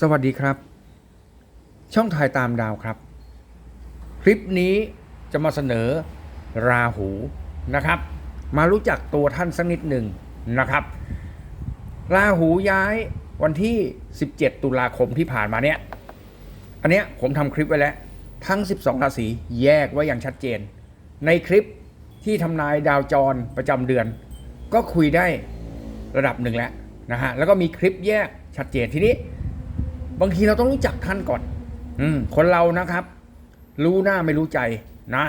สวัสดีครับ ช่องถ่ายตามดาวครับ คลิปนี้จะมาเสนอราหูนะครับ มารู้จักตัวท่านสักนิดหนึ่งนะครับ ราหูย้ายวันที่ 17 ตุลาคมที่ผ่านมาเนี่ยอันเนี้ยผมทำคลิปไว้แล้วทั้ง 12 ราศีแยกไว้อย่างชัดเจน ในคลิปที่ทำนายดาวจรประจำเดือน ก็คุยได้ระดับหนึ่งแล้วนะฮะแล้วก็มีคลิปแยกชัดเจนทีนี้ บางทีเราต้องรู้จักท่านก่อน อืม คนเรานะครับ รู้หน้าไม่รู้ใจนะ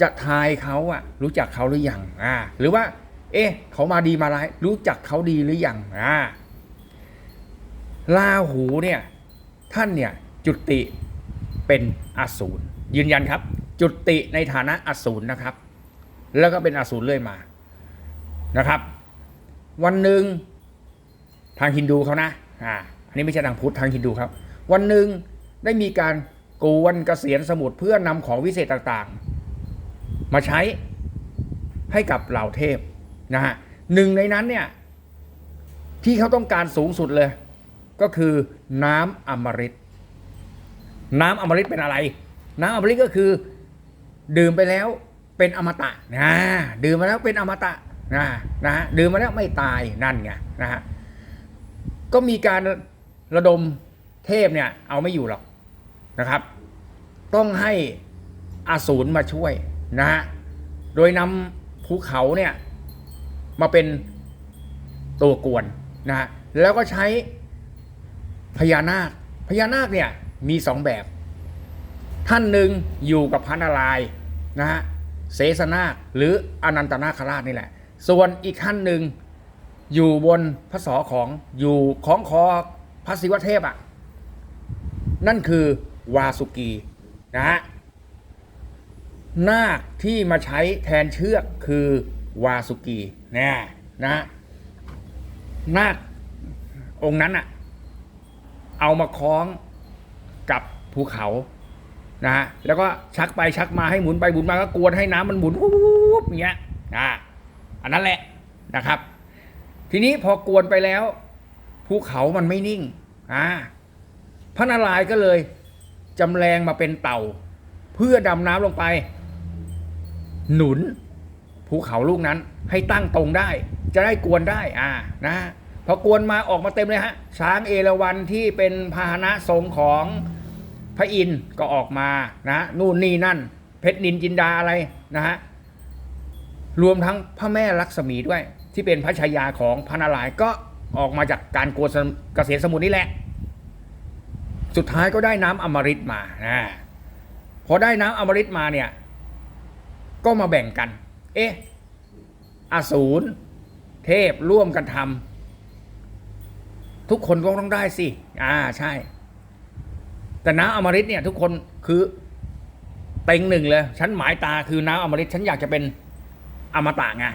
จะทายเขาอะรู้จักเขาหรือยังอ่า หรือว่า เอ๊ะ เขามาดีมาร้าย รู้จักเขาดีหรือยังอ่าลาหูเนี่ย ท่านเนี่ยจุติเป็นอสูรยืนยันครับ จุติในฐานะอสูรนะครับ แล้วก็เป็นอสูรเรื่อยมานะครับ วันหนึ่งทางฮินดูเขานะอ่า อันนี้ไม่ใช่ทางพุทธทางฮินดูครับ วันหนึ่งได้มีการกวนเกษียณสมุทรเพื่อนำของวิเศษต่างๆ มาใช้ให้กับเหล่าเทพนะฮะหนึ่งในนั้นเนี่ยที่เขาต้องการสูงสุดเลย ก็คือน้ำอมฤตน้ำอมฤตเป็นอะไร น้ำอมฤตก็คือ ดื่มไปแล้วเป็นอมตะนะดื่มมาแล้วเป็นอมตะนะนะฮะดื่มมาแล้วไม่ตายนั่นไงนะฮะก็มีการ ระดมเทพเนี่ย เอาไม่อยู่หรอกนะครับ ต้องให้อาสูรมาช่วยนะฮะโดยนำภูเขาเนี่ยมาเป็นตัวกวนนะฮะแล้วก็ใช้พญานาคพญานาคเนี่ยมีสองแบบ ท่านหนึ่งอยู่กับพระนารายนะฮะเสสนาคหรืออนันตนาคราชนี่แหละ ส่วนอีกท่านหนึ่งอยู่บนพระศอของอยู่ของคอ ระศิวเทพอะ นั่นคือวาสุกีนะฮะนาคที่มาใช้แทนเชือกคือวาสุกีเนะนะฮะนาคองค์นั้นอะ เอามาคล้องกับภูเขานะฮะแล้วก็ชักไปชักมาให้หมุนไปหมุนมาก็กวนให้น้ำมันหมุนวุบอย่างเงี้ยอ่าอันนั้นแหละนะครับ ทีนี้พอกวนไปแล้วภูเขามันไม่นิ่ง อ่าพระนารายณ์ก็เลยจำแรงมาเป็นเต่า เพื่อดำน้ำลงไป หนุนภูเขาลูกนั้นให้ตั้งตรงได้ จะได้กวนได้อ่านะพอกวนมาออกมาเต็มเลยฮะ ช้างเอราวัณที่เป็นพาหนะทรงของพระอินทร์ก็ออกมานะนู่นนี่นั่น เพชรนินจินดาอะไรนะฮะรวมทั้งพระแม่ลักษมีด้วย ที่เป็นพระชายาของพระนารายณ์ก็ ออกมาจากการโกนเกษตรสมุทรนี่แหละ สุดท้ายก็ได้น้ำอมฤตมานะพอได้น้ำอมฤตมาเนี่ย ก็มาแบ่งกัน เอ๊ะอสูรเทพร่วมกันทำทุกคนก็ต้องได้สิ อ่าใช่ แต่น้ำอมฤตเนี่ย ทุกคนคือเต็งหนึ่งเลยฉันหมายตาคือน้ำอมฤตฉันอยากจะเป็นอมตะไง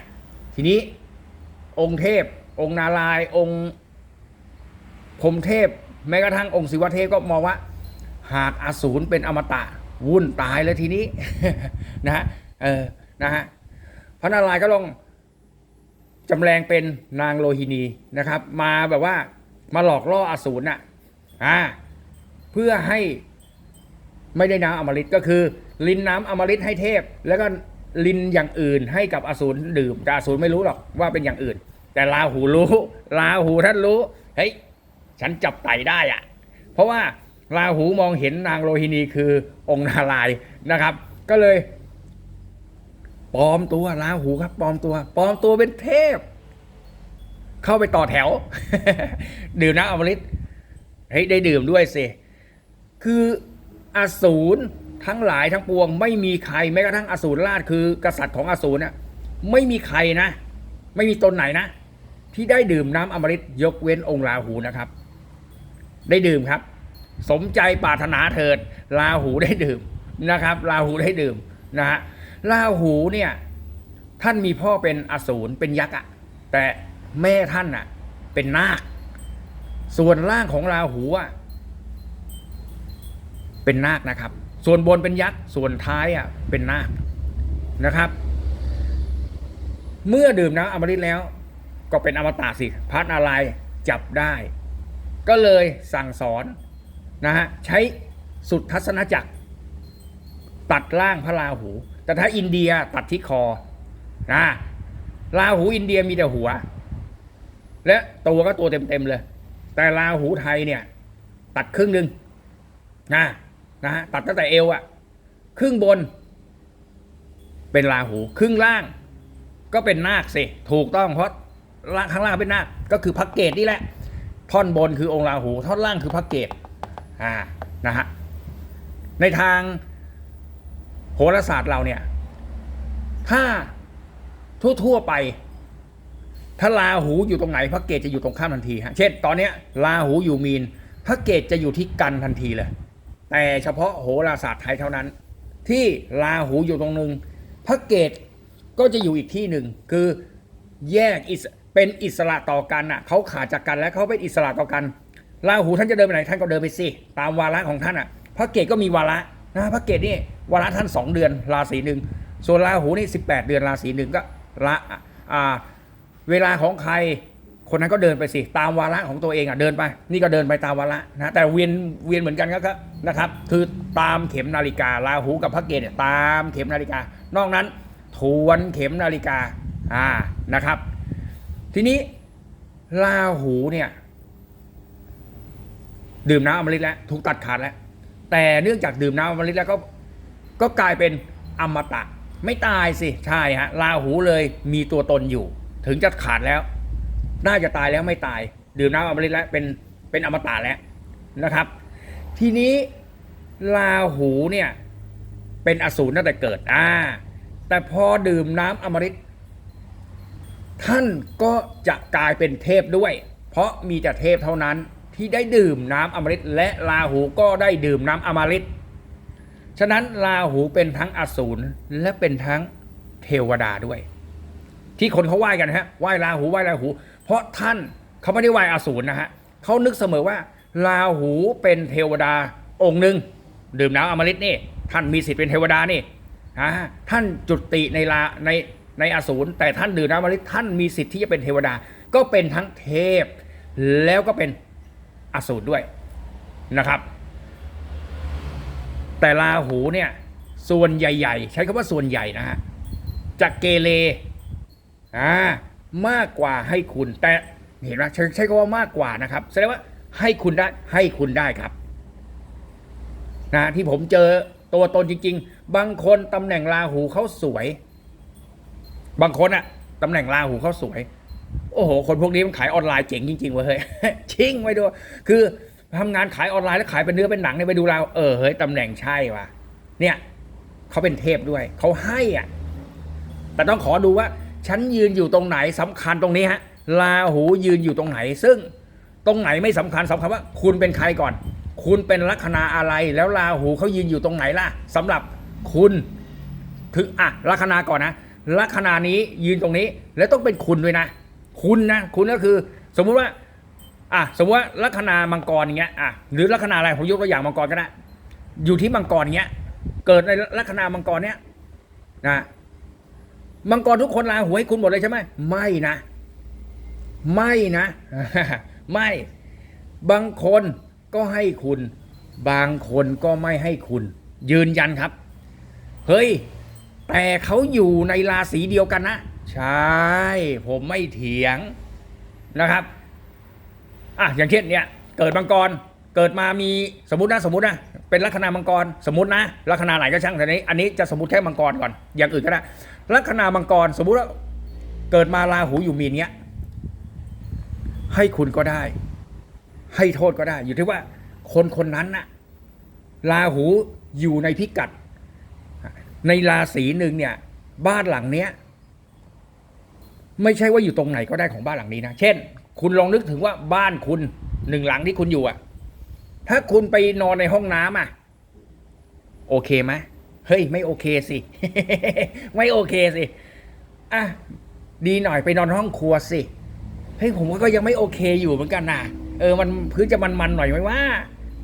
ทีนี้ องค์เทพ องค์นารายองค์พรมเทพ แม้กระทั่งองค์ศิวเทพก็มองว่า หากอสูรเป็นอมตะวุ่นตายเลยทีนี้นะฮะเออนะฮะพระนารายณ์ก็ลงจำแรงเป็นนางโลหินีนะครับ มาแบบว่ามาหลอกล่ออสูรน่ะอ่าเพื่อให้ไม่ได้น้ำอมฤตก็คือ ลินน้ำอมฤตให้เทพ แล้วก็ลินอย่างอื่นให้กับอสูรดื่มแต่อสูรไม่รู้หรอกว่าเป็นอย่างอื่น แต่ลาหูรู้ลาหูท่านรู้เฮ้ยฉันจับไต่ได้อะเพราะว่าลาหูมองเห็นนางโลหินีคือองค์นารายนะครับ ก็เลยปลอมตัวลาหูครับปลอมตัวปลอมตัวเป็นเทพ เข้าไปต่อแถว ดื่มน้ำอมฤตเฮ้ยได้ดื่มด้วยสิคืออสูรทั้งหลายทั้งปวง ไม่มีใครแม้กระทั่งอสูรราชคือ กษัตริย์ของอสูรเนี่ยไม่มีใครนะ ไม่มีตนไหนนะ ที่ได้ดื่มน้ำอมฤตยกเว้นองค์ราหูนะครับ ได้ดื่มครับ สมใจปรารถนาเถิดลาหูได้ดื่มนะครับลาหูได้ดื่มนะฮะลาหูเนี่ยท่านมีพ่อเป็นอสูรเป็นยักษ์อะแต่แม่ท่านอะเป็นนาคส่วนร่างของราหูอะเป็นนาคนะครับ ส่วนบนเป็นยักษ์ส่วนท้ายอะเป็นนาคนะครับ เมื่อดื่มน้ำอมฤตแล้ว ก็เป็นอมตะสิพระนารายจับได้ ก็เลยสั่งสอนนะฮะใช้สุดทัศนจักร ตัดล่างพระราหู แต่ถ้าอินเดียตัดที่คอนะราหูอินเดียมีแต่หัว และตัวก็ตัวเต็มๆเลย แต่ราหูไทยเนี่ย ตัดครึ่งหนึ่งนะนะฮะตัดตั้งแต่เอวอะครึ่งบน เป็นราหู ครึ่งล่าง ก็เป็นนาคสิ ถูกต้องเพราะ ล่างข้างล่างเป็นนาคก็คือพระเกตนี่แหละ ท่อนบนคือองค์ราหู ท่อนล่างคือพระเกตอ่านะฮะในทางโหราศาสตร์เราเนี่ย ถ้าทั่วๆไป ถ้าราหูอยู่ตรงไหนพระเกตจะอยู่ตรงข้ามทันทีฮะเช่นตอนเนี้ยราหูอยู่มีนพระเกตจะอยู่ที่กันทันทีเลย แต่เฉพาะโหราศาสตร์ไทยเท่านั้น ที่ราหูอยู่ตรงนึงพระเกตก็จะอยู่อีกที่หนึ่งคือแยกอิส เป็นอิสระต่อกันอะเขาขาดจากกันแล้วเขาเป็นอิสระต่อกันราหูท่านจะเดินไปไหนท่านก็เดินไปสิตามวาระของท่านอะ พระเกตก็มีวาระนะพระเกตนี่วาระท่านสองเดือนราศีหนึ่งส่วนราหูนี่สิบแปดเดือนราศีหนึ่งก็ละอ่าเวลาของใครคนนั้นก็เดินไปสิตามวาระของตัวเองอะเดินไป นี่ก็เดินไปตามวาระนะแต่เวียนเวียนเหมือนกันก็ครับนะครับ คือตามเข็มนาฬิการาหูกับพระเกศเนี่ยตามเข็มนาฬิกา นอกนั้นทวนเข็มนาฬิกาอ่านะครับ ทีนี้ราหูเนี่ย ดื่มน้ำอมฤตแล้วถูกตัดขาดแล้ว แต่เนื่องจากดื่มน้ำอมฤตแล้วก็ก็กลายเป็นอมตะ ไม่ตายสิใช่ฮะราหูเลยมีตัวตนอยู่ ถึงจะขาดแล้ว น่าจะตายแล้วไม่ตาย ดื่มน้ำอมฤตแล้วเป็นเป็นอมตะแล้วนะครับ ทีนี้ราหูเนี่ยเป็นอสูรตั้งแต่เกิดอ่าแต่พอดื่มน้ำอมฤต ท่านก็จะกลายเป็นเทพด้วย เพราะมีแต่เทพเท่านั้นที่ได้ดื่มน้ำอมฤตและราหูก็ได้ดื่มน้ำอมฤตฉะนั้นราหูเป็นทั้งอสูรและเป็นทั้งเทวดาด้วย ที่คนเขาไหว้กันฮะไหว้ราหูไหว้ราหู เพราะท่านเขาไม่ได้ไหว้อสูรนะฮะเขานึกเสมอว่าราหูเป็นเทวดาองค์หนึ่งดื่มน้ำอมฤตนี่ ท่านมีสิทธิ์เป็นเทวดานี่อ่าท่านจุติในลาใน ในอสูรแต่ท่านดื่มน้ำมฤตท่านมีสิทธิ์ที่จะเป็นเทวดา ก็เป็นทั้งเทพ แล้วก็เป็นอสูรด้วยนะครับ แต่ราหูเนี่ยส่วนใหญ่ ๆ ใช้คำว่าส่วนใหญ่นะฮะจะเกเรอ่ามากกว่าให้คุณ แต่เห็นไหมใช้ใช้คำว่ามากกว่านะครับแสดงว่าให้คุณได้ให้คุณได้ครับนะที่ผมเจอตัวตนจริง ๆ บางคนตำแหน่งราหูเขาสวย บางคนอะตำแหน่งราหูเขาสวย โอ้โห คนพวกนี้มันขายออนไลน์เจ๋งจริงๆเว้ยเฮ้ยชิงไว้ดู คือทำงานขายออนไลน์แล้วขายเป็นเนื้อเป็นหนังเนี่ยไปดูเราเออเฮ้ยตำแหน่งใช่ว่ะเนี่ยเขาเป็นเทพด้วยเขาให้อะแต่ต้องขอดูว่าฉันยืนอยู่ตรงไหนสำคัญตรงนี้ฮะลาหูยืนอยู่ตรงไหน ซึ่งตรงไหนไม่สำคัญสำคัญว่า คุณเป็นใครก่อน คุณเป็นลัคนาอะไรแล้วลาหูเขายืนอยู่ตรงไหนล่ะสำหรับคุณถึงอะลัคนาก่อนนะ ลัคนานี้ยืนตรงนี้ แล้วต้องเป็นคุณด้วยนะ คุณนะ คุณก็คือ สมมุติว่า อะสมมติว่าลัคนามังกรอย่างเงี้ยอะหรือลัคนาอะไรผมยกตัวอย่างมังกรก็ได้อยู่ที่มังกรเงี้ย เกิดในลัคนามังกรเนี้ยนะมังกรทุกคนลาหวยคุณหมดเลยใช่ไหมไม่นะ ไม่นะ ไม่บางคนก็ให้คุณ บางคนก็ไม่ให้คุณ ยืนยันครับ เฮ้ย แต่เขาอยู่ในราศีเดียวกันนะ ใช่ ผมไม่เถียงนะครับอะอย่างเช่นเนี่ยเกิดมังกรเกิดมามีสมมตินะสมมตินะเป็นลัคนามังกรสมมตินะลัคนาไหนก็ช่างแต่นี้อันนี้จะสมมติแค่มังกรก่อนอย่างอื่นก็ได้ลัคนามังกรสมมติว่าเกิดมาราหูอยู่มีนเนี้ยให้คุณก็ได้ ให้โทษก็ได้ อยู่ที่ว่าคนคนนั้นน่ะราหูอยู่ในพิกัด ในราศีหนึ่งเนี่ย บ้านหลังเนี้ย ไม่ใช่ว่าอยู่ตรงไหนก็ได้ของบ้านหลังนี้นะ เช่น คุณลองนึกถึงว่าบ้านคุณหนึ่งหลังที่คุณอยู่อะถ้าคุณไปนอนในห้องน้ำอะโอเคไหมเฮ้ย ไม่โอเคสิ ไม่โอเคสิ อะ ดีหน่อยไปนอนห้องครัวสิ เฮ้ยผมก็ยังไม่โอเคอยู่เหมือนกันนะเออ มันพื้นจะมันๆหน่อยไหมว่า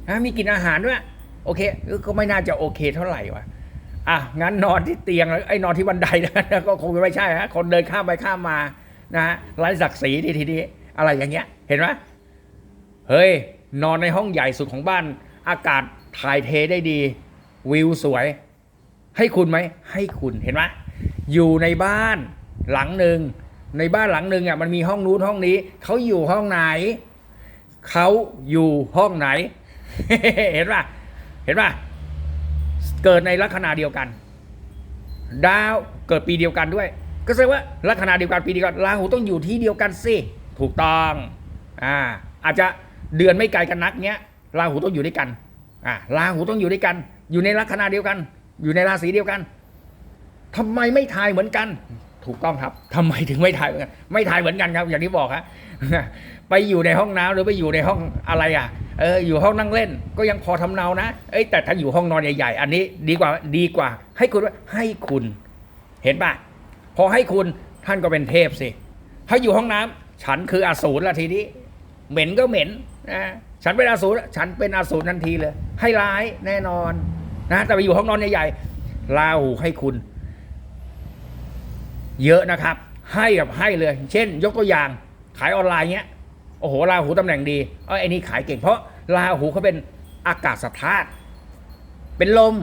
ฮะมีกินอาหารด้วย โอเค ก็ไม่น่าจะโอเคเท่าไหร่วะ อะงั้นนอนที่เตียงไอ้นอนที่บันไดนะก็คงไม่ใช่ฮะคนเดินข้ามไปข้ามมานะฮะไร้ศักดิ์ศรีทีทีนี้อะไรอย่างเงี้ย เห็นไหมเฮ้ย นอนในห้องใหญ่สุดของบ้าน อากาศถ่ายเทได้ดี วิวสวย ให้คุณไหม ให้คุณเห็นไหมอยู่ในบ้านหลังหนึ่งในบ้านหลังหนึ่งอะมันมีห้องนู้นห้องนี้เขาอยู่ห้องไหนเขาอยู่ห้องไหน เห็นป่ะเห็นป่ะ เกิดในลัคนาเดียวกัน ดาวเกิดปีเดียวกันด้วย ก็แสดงว่าลัคนาเดียวกันปีเดียวกันราหูต้องอยู่ที่เดียวกันสิถูกต้องอ่าอาจจะเดือนไม่ไกลกันนักเนี้ยราหูต้องอยู่ด้วยกันอ่าราหูต้องอยู่ด้วยกัน อยู่ในลัคนาเดียวกัน อยู่ในราศีเดียวกันทำไมไม่ทายเหมือนกัน ถูกต้องครับทำไมถึงไม่ทายเหมือนกัน ไม่ทายเหมือนกันครับ อย่างที่บอกฮะไปอยู่ในห้องน้ำหรือไปอยู่ในห้องอะไรอะ เอออยู่ห้องนั่งเล่นก็ยังพอทำเนานะเอ้ยแต่ถ้าอยู่ห้องนอนใหญ่ ๆ อันนี้ดีกว่าดีกว่า ให้คุณว่าให้คุณ เห็นปะพอให้คุณท่านก็เป็นเทพสิถ้าอยู่ห้องน้ำฉันคืออสูรละทีนี้ เหม็นก็เหม็นนะฉันเป็นอสูรฉันเป็นอสูรทันทีเลย ให้ร้ายแน่นอนนะแต่ไปอยู่ห้องนอนใหญ่ๆลาหูให้คุณ เยอะนะครับ ให้แบบให้เลย เช่น ยกตัวอย่างขายออนไลน์เงี้ยโอ้โหลาหูตำแหน่งดีเออไอ้นี่ขายเก่งเพราะ ลาหูเขาเป็นอากาศสธาตุเป็นลม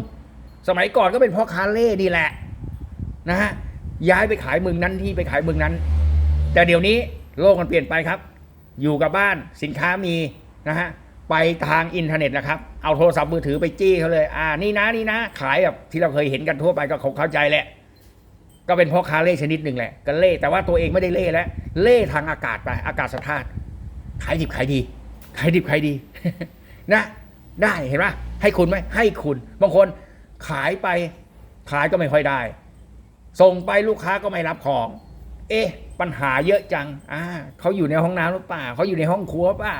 สมัยก่อนก็เป็นพ่อค้าเล่นี่แหละนะฮะย้ายไปขายเมืองนั้นที่ไปขายเมืองนั้น แต่เดี๋ยวนี้โลกมันเปลี่ยนไปครับ อยู่กับบ้านสินค้ามีนะฮะไปทางอินเทอร์เน็ตนะครับ เอาโทรศัพท์มือถือไปจี้เขาเลย อ่า นี่นะ นี่นะ ขายแบบที่เราเคยเห็นกันทั่วไปก็คงเข้าใจแหละ ก็เป็นพ่อค้าเล่ชนิดหนึ่งแหละ ก็เล่ แต่ว่าตัวเองไม่ได้เล่แล้ว เล่ทางอากาศไป อากาศสธาตุขายดิบขายดี ขายดิบขายดี นะได้เห็นไหมให้คุณไหมให้คุณ บางคนขายไปขายก็ไม่ค่อยได้ ส่งไปลูกค้าก็ไม่รับของ เอ๊ะ ปัญหาเยอะจังอ่าเขาอยู่ในห้องน้ำหรือเปล่าเขาอยู่ในห้องครัวเปล่า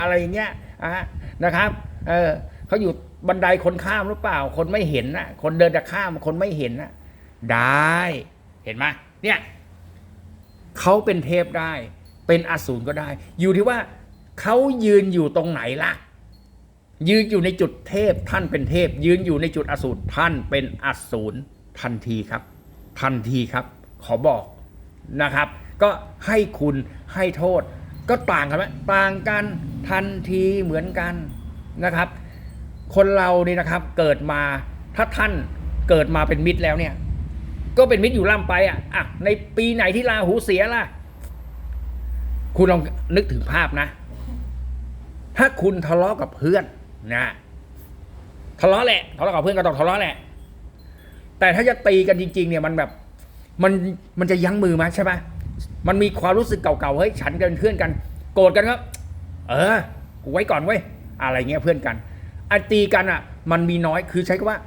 อะไรอย่างเงี้ยอ่านะครับเออเขาอยู่บันไดคนข้ามหรือเปล่า คนไม่เห็นนะคนเดินจะข้ามคนไม่เห็นนะได้เห็นไหมเนี่ยเขาเป็นเทพได้ เป็นอสูรก็ได้ อยู่ที่ว่า เขายืนอยู่ตรงไหนล่ะ ยืนอยู่ในจุดเทพท่านเป็นเทพ ยืนอยู่ในจุดอสูรท่านเป็นอสูรทันทีครับ ทันทีครับ ขอบอกนะครับ ก็ให้คุณให้โทษ ก็ต่างกันไหมต่างกันทันทีเหมือนกันนะครับ คนเราเนี่ยนะครับเกิดมาถ้าท่านเกิดมาเป็นมิตรแล้วเนี่ย ก็เป็นมิตรอยู่ล่ำไปอะอะในปีไหนที่ราหูเสียล่ะ คุณลองนึกถึงภาพนะ ถ้าคุณทะเลาะกับเพื่อนนะทะเลาะแหละทะเลาะกับเพื่อนก็ต้องทะเลาะแหละ แต่ถ้าจะตีกันจริง ๆ เนี่ยมันแบบมันมันจะยั้งมือไหมใช่ไหมมันมีความรู้สึกเก่าๆเฮ้ยฉันกันเพื่อนกัน โกรธกันครับเออกูไว้ก่อนเว้ยอะไรเงี้ยเพื่อนกันอันตีกันอะ มันมีน้อยคือใช้คำว่า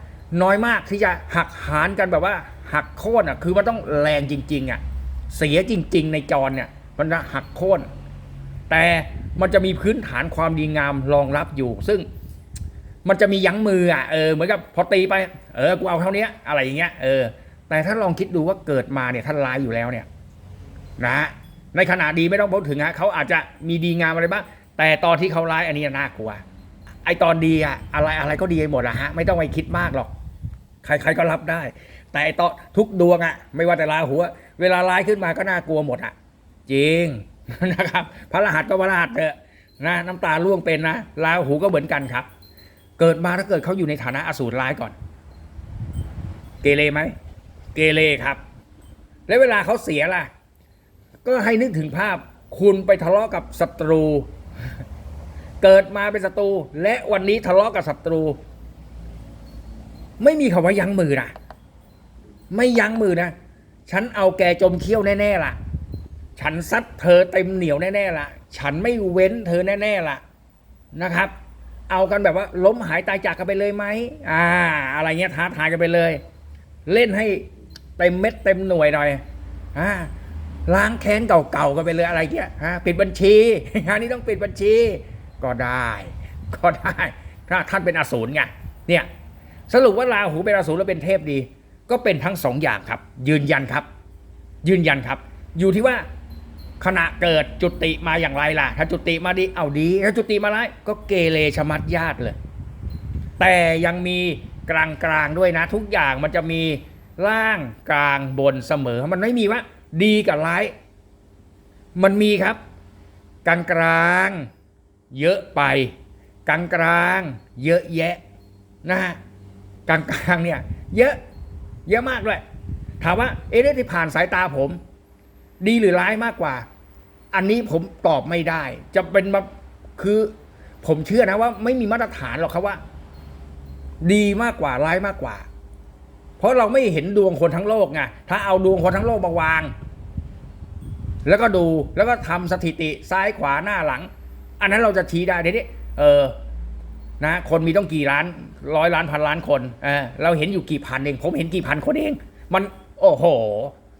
น้อยมากที่จะหักหานกันแบบว่า หักโค่นอะ คือมันต้องแรงจริง ๆ อะ เสียจริง ๆ ในจรเนี่ย มันจะหักโค่นแต่ มันจะมีพื้นฐานความดีงามรองรับอยู่ ซึ่งมันจะมียั้งมืออะเออเหมือนกับพอตีไป เออกูเอาเท่านี้อะไรอย่างเงี้ยเออ แต่ถ้าลองคิดดูว่าเกิดมาเนี่ยท่านร้ายอยู่แล้วเนี่ย นะฮะในขณะดีไม่ต้องพูดถึงฮะเขาอาจจะมีดีงามอะไรบ้างแต่ตอนที่เขาร้ายอันนี้น่ากลัว ไอตอนดีอะอะไรอะไรก็ดีหมดอะฮะ ไม่ต้องไปคิดมากหรอก ใคร ๆก็รับได้ แต่ไอตอนทุกดวงอะไม่ว่าแต่ราหูอะเวลาร้ายขึ้นมาก็น่ากลัวหมดอะจริง นะครับ พระรหัสก็พระรหัสเถอะนะน้ำตาล่วงเป็นนะราหูก็เหมือนกันครับ เกิดมาถ้าเกิดเขาอยู่ในฐานะอสูรร้ายก่อน เกเรไหมเกเรครับ แล้วเวลาเขาเสียล่ะ ก็ให้นึกถึงภาพคุณไปทะเลาะกับศัตรู เกิดมาเป็นศัตรูและวันนี้ทะเลาะกับศัตรู ไม่มีคำว่ายั้งมือนะไม่ยั้งมือนะฉันเอาแกจมเขี้ยวแน่ๆล่ะ ฉันซัดเธอเต็มเหนียวแน่ๆล่ะฉันไม่เว้นเธอแน่ๆล่ะนะครับ เอากันแบบว่าล้มหายตายจากกันไปเลยไหมอ่า อะไรเงี้ยท้าทายกันไปเลย เล่นให้เต็มเม็ดเต็มหน่วยหน่อยอ่าล้างแค้นเก่าๆกันไปเลยอะไรเงี้ยฮะปิดบัญชีงานนี้ต้องปิดบัญชีก็ได้ ก็ได้ถ้าท่านเป็นอสูรไงเนี่ยสรุปว่าราหูเป็นอสูรแล้วเป็นเทพดี ก็เป็นทั้งสองอย่างครับ ยืนยันครับ ยืนยันครับ อยู่ที่ว่า ขณะเกิดจุติมาอย่างไรล่ะ ถ้าจุติมาดีเอาดี ถ้าจุติมาร้ายก็เกเรชะมัดญาติเลย แต่ยังมีกลางกลางๆด้วยนะ ทุกอย่างมันจะมีล่างกลางบนเสมอ มันไม่มีว่า ดีกับร้าย มันมีครับ กลางกลาง เยอะไป กลางกลางๆเยอะแยะนะฮะกลางกลางๆเนี่ย เยอะ เยอะมากด้วยถามว่าเอ๊ะที่ผ่านสายตาผม ดีหรือร้ายมากกว่า อันนี้ผมตอบไม่ได้ จะเป็นมาคือ ผมเชื่อนะว่า ไม่มีมาตรฐานหรอกครับว่า ดีมากกว่าร้ายมากกว่า เพราะเราไม่เห็นดวงคนทั้งโลกไงถ้าเอาดวงคนทั้งโลกมาวาง แล้วก็ดูแล้วก็ทำสถิติซ้ายขวาหน้าหลัง อันนั้นเราจะชี้ได้ทีนี้เออนะคนมีต้องกี่ล้านร้อยล้านพันล้านคนเออเราเห็นอยู่กี่พันเอง ผมเห็นกี่พันคนเอง มัน โอ้โห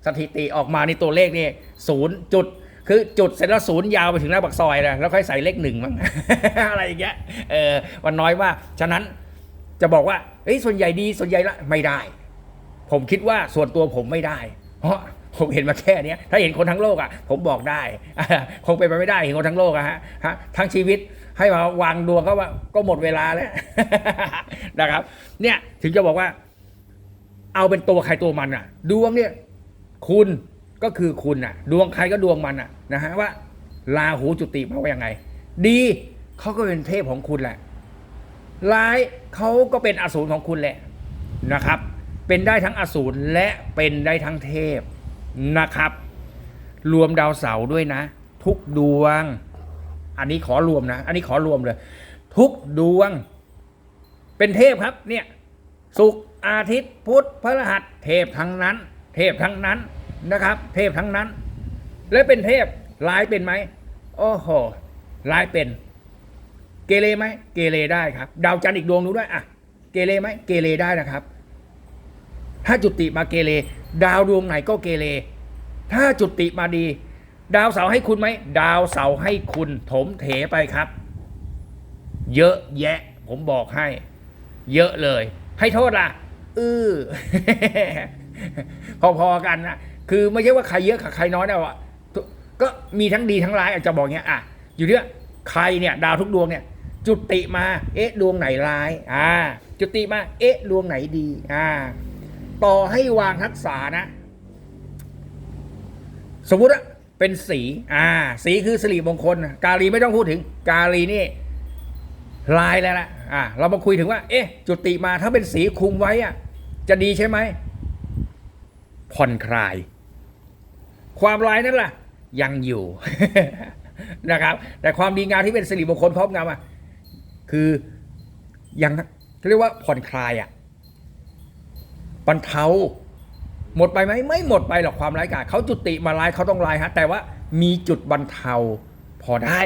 สถิติออกมาในตัวเลขนี่ศูนย์จุดคือจุดเสร็จแล้วศูนย์ยาวไปถึงหน้าปากซอยนะแล้วค่อยใส่เลขหนึ่งมั้งอะไรอย่างเงี้ยเออมันน้อยมาฉะนั้นจะบอกว่าเอ้ยส่วนใหญ่ดีส่วนใหญ่ละไม่ได้ ผมคิดว่าส่วนตัวผมไม่ได้ เพราะผมเห็นมาแค่เนี้ยถ้าเห็นคนทั้งโลกอะ ผมบอกได้คงเป็นไปไม่ได้เห็นคนทั้งโลกอะฮะฮะทั้งชีวิตให้มาวางดวงก็ว่าก็หมดเวลาแล้วนะครับ เนี่ยถึงจะบอกว่า เอาเป็นตัวใครตัวมันอะ ดวงเนี่ย คุณก็คือคุณอะดวงใครก็ดวงมันอะนะฮะว่าลาหูจุติมาว่ายังไง ดีเขาก็เป็นเทพของคุณแหละร้ายเขาก็เป็นอสูรของคุณแหละนะครับ เป็นได้ทั้งอสูรและเป็นได้ทั้งเทพนะครับ รวมดาวเสาร์ด้วยนะ ทุกดวง อันนี้ขอรวมนะ อันนี้ขอรวมเลย ทุกดวง เป็นเทพครับเนี่ยศุกอาทิตย์พุธพฤหัสเทพทั้งนั้น เทพทั้งนั้นนะครับ เทพทั้งนั้น และเป็นเทพร้ายเป็นไหมโอ้โหร้ายเป็น เกเรไหมเกเรได้ครับ ดาวจันทร์อีกดวงนู้นด้วยอะเกเรไหมเกเรได้นะครับ ถ้าจุติมาเกเรดาวดวงไหนก็เกเรถ้าจุติมาดี ดาวเสาให้คุณไหมดาวเสาให้คุณถมเถไปครับ เยอะแยะ ผมบอกให้ เยอะเลย ให้โทษล่ะ อือ พอๆกันนะคือไม่ใช่ว่าใครเยอะกับใครน้อยนะวะก็มีทั้งดีทั้งร้ายอาจจะบอกเงี้ยอะอยู่ที่ว่าใครเนี่ยดาวทุกดวงเนี่ย จุติมา เอ๊ะดวงไหนร้าย อ่า จุติมา เอ๊ะดวงไหนดี อ่า ต่อให้วางทักษะนะ สมมุติอะเป็นสี อ่า สีคือสิริมงคล กาลีไม่ต้องพูดถึง กาลีนี่ลายแล้วล่ะ อ่า เรามาคุยถึงว่า เอ๊ะ จุติมาถ้าเป็นสีคุมไว้อะ จะดีใช่ไหม ผ่อนคลาย ความร้ายนั่นล่ะ ยังอยู่นะครับ แต่ความดีงามที่เป็นสิริมงคลพร้อมงามอะคือยังเรียกว่าผ่อนคลายอะบรรเทาหมดไปไหมไม่หมดไปหรอกความร้ายกาจเขาจุติมาร้ายเขาต้องร้ายฮะแต่ว่ามีจุดบรรเทาพอได้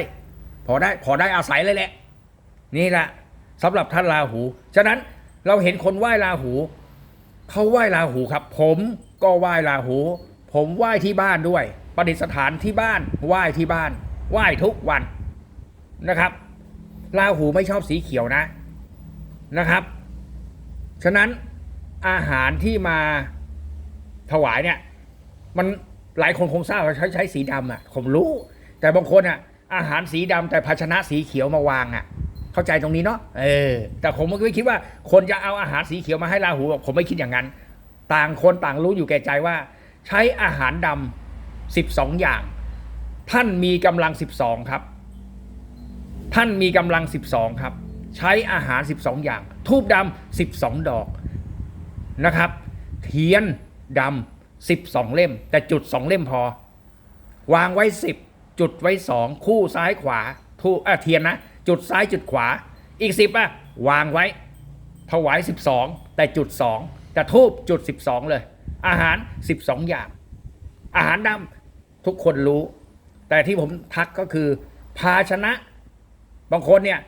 พอได้พอได้อาศัยเลยแหละ นี่แหละสำหรับท่านราหู ฉะนั้นเราเห็นคนไหว้ราหู เขาไหว้ราหูครับ ผม ก็ไหว้ราหู ผมไหว้ที่บ้านด้วยประดิษฐานที่บ้านไหว้ที่บ้านไหว้ทุกวันนะครับราหูไม่ชอบสีเขียวนะนะครับ ฉะนั้นอาหารที่มาถวายเนี่ย มันหลายคนคงทราบว่าใช้ใช้สีดำอะ ผมรู้ แต่บางคนอะ อาหารสีดำแต่ภาชนะสีเขียวมาวางอะ เข้าใจตรงนี้เนาะเออแต่ผมไม่คิดว่า คนจะเอาอาหารสีเขียวมาให้ราหูผมไม่คิดอย่างนั้น ต่างคนต่างรู้อยู่แก่ใจว่า ใช้อาหารดำสิบสองอย่าง ท่านมีกำลังสิบสองครับ ท่านมีกำลังสิบสองครับ ใช้อาหารสิบสองอย่าง ทูบดำสิบสองดอกนะครับ เทียนดำสิบสองเล่ม แต่จุดสองเล่มพอ วางไว้สิบจุดไว้สองคู่ซ้ายขวาทูอะเทียนนะ จุดซ้ายจุดขวา อีกสิบอะวางไว้ถวายสิบสองแต่จุดสอง แต่ทูบจุดสิบสองเลย อาหารสิบสองอย่าง อาหารดำทุกคนรู้ แต่ที่ผมทักก็คือ ภาชนะ บางคนเนี่ย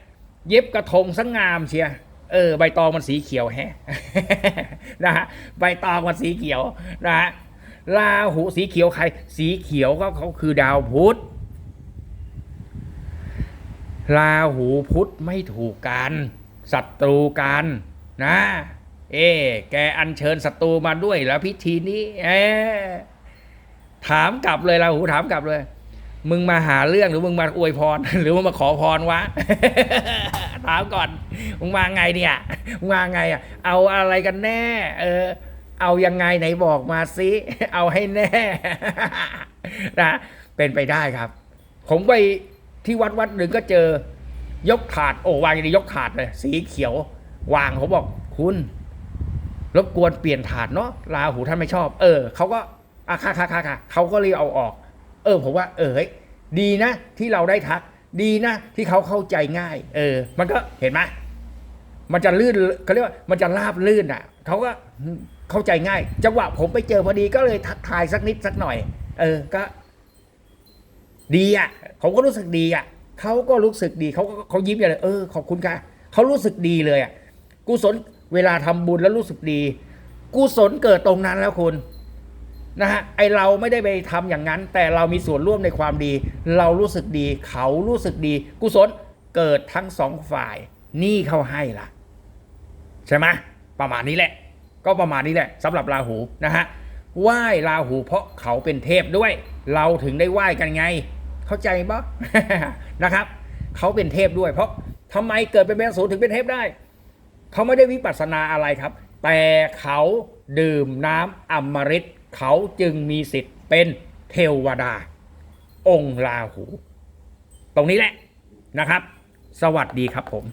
เย็บกระทงสังงามเชียเออใบตองมันสีเขียวแฮะนะฮะใบตองมันสีเขียวนะฮะลาหูสีเขียวใคร สีเขียวก็เขาคือดาวพุธลาหูพุธไม่ถูกกันศัตรูกันนะ เอ๊แกอัญเชิญศัตรูมาด้วยแล้วพิธีนี้เอ๊ะถามกลับเลยลาหูถามกลับเลย มึงมาหาเรื่องหรือมึงมาอวยพร หรือมึงมาขอพรวะถามก่อนมึงมาไงเนี่ยมึงมาไงอะเอาอะไรกันแน่ เออ เอายังไงไหนบอกมาสิเอาให้แน่นะเป็นไปได้ครับ ผมไปที่วัดวัดหนึ่งก็เจอยกถาดโอ้วางอย่างนี้ยกถาดเลยสีเขียว วางเขาบอกคุณ รบกวนเปลี่ยนถาดเนาะราหูท่านไม่ชอบ เออเขาก็อะค่ะค่ะค่ะค่ะเขาก็เลยเอาออก เออผมว่า เออเฮ้ยดีนะ ที่เราได้ทัก ดีนะ ที่เขาเข้าใจง่าย เออ มันก็เห็นไหมมันจะลื่นเขาเรียกว่ามันจะราบลื่นอะเขาก็เข้าใจง่าย จังหวะผมไปเจอพอดีก็เลยทักทายสักนิดสักหน่อย เออก็ ดีอะเขาก็รู้สึกดีอะเขาก็รู้สึกดีเขาก็เขายิ้มอย่างเลยเออขอบคุณค่ะเขารู้สึกดีเลยอะกุศล เวลาทำบุญแล้วรู้สึกดีกุศลเกิดตรงนั้นแล้วคุณนะฮะไอเราไม่ได้ไปทำอย่างนั้น แต่เรามีส่วนร่วมในความดี เรารู้สึกดี เขารู้สึกดี กุศลเกิดทั้งสองฝ่าย นี่เขาให้ละใช่ไหมประมาณนี้แหละ ก็ประมาณนี้แหละสำหรับราหูนะฮะไหว้ราหูเพราะเขาเป็นเทพด้วย เราถึงได้ไหว้กันไง เข้าใจปะนะครับ เขาเป็นเทพด้วย เพราะทำไมเกิดเป็นแมงสูถึงเป็นเทพได้ เขาไม่ได้วิปัสสนาอะไรครับ แต่เขาดื่มน้ำอมฤตเขาจึงมีสิทธิ์เป็นเทวดา องค์ราหู ตรงนี้แหละนะครับ สวัสดีครับผม